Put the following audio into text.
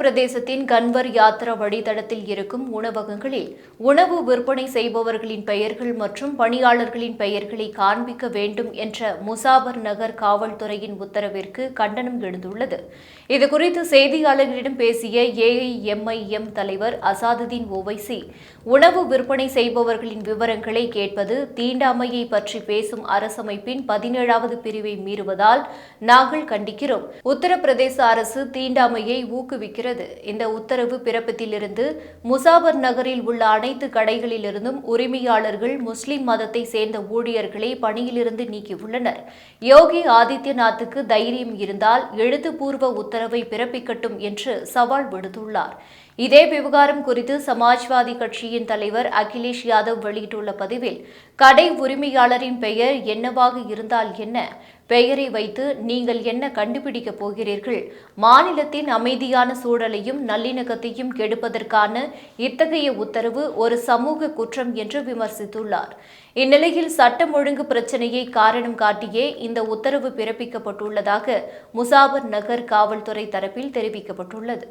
உத்தரப்பிரதேசத்தின் கன்வர் யாத்ரா வழித்தடத்தில் இருக்கும் உணவகங்களில் உணவு விற்பனை செய்பவர்களின் பெயர்கள் மற்றும் பணியாளர்களின் பெயர்களை காண்பிக்க வேண்டும் என்ற முசாபர் நகர் காவல்துறையின் உத்தரவிற்கு கண்டனம் எழுந்துள்ளது. இதுகுறித்து செய்தியாளர்களிடம் பேசிய ஏஐஎம்ஐஎம் தலைவர் அசாதுதீன் ஓவைசி உணவு விற்பனை செய்பவர்களின் விவரங்களை கேட்பது தீண்டாமையை பற்றி பேசும் அரசமைப்பின் பதினேழாவது பிரிவை மீறுவதால் நாங்கள் கண்டிக்கிறோம். உத்தரப்பிரதேச அரசு தீண்டாமையை ஊக்குவிக்கிறது இந்த உத்தரவு பிறப்பத்திலிருந்து முசாபர் நகரில் உள்ள அனைத்து கடைகளிலிருந்தும் உரிமையாளர்கள் முஸ்லிம் மதத்தை சேர்ந்த ஊழியர்களை பணியிலிருந்து நீக்கியுள்ளனர். யோகி ஆதித்யநாத்துக்கு தைரியம் இருந்தால் எழுத்துப்பூர்வ உத்தரவை பிறப்பிக்கட்டும் என்று சவால் விடுத்துள்ளார். இதே விவகாரம் குறித்து சமாஜ்வாதி கட்சியின் தலைவர் அகிலேஷ் யாதவ் வெளியிட்டுள்ள பதிவில் கடை உரிமையாளரின் பெயர் என்னவாக இருந்தால் என்ன? பெயரை வைத்து நீங்கள் என்ன கண்டுபிடிக்கப் போகிறீர்கள்? மாநிலத்தின் அமைதியான சூழலையும் நல்லிணக்கத்தையும் கெடுப்பதற்கான இத்தகைய உத்தரவு ஒரு சமூக குற்றம் என்று விமர்சித்துள்ளார். இந்நிலையில் சட்டம் ஒழுங்கு பிரச்சனையை காரணம் காட்டியே இந்த உத்தரவு பிறப்பிக்கப்பட்டுள்ளதாக முசாபர் நகர் காவல்துறை தரப்பில் தெரிவிக்கப்பட்டுள்ளது.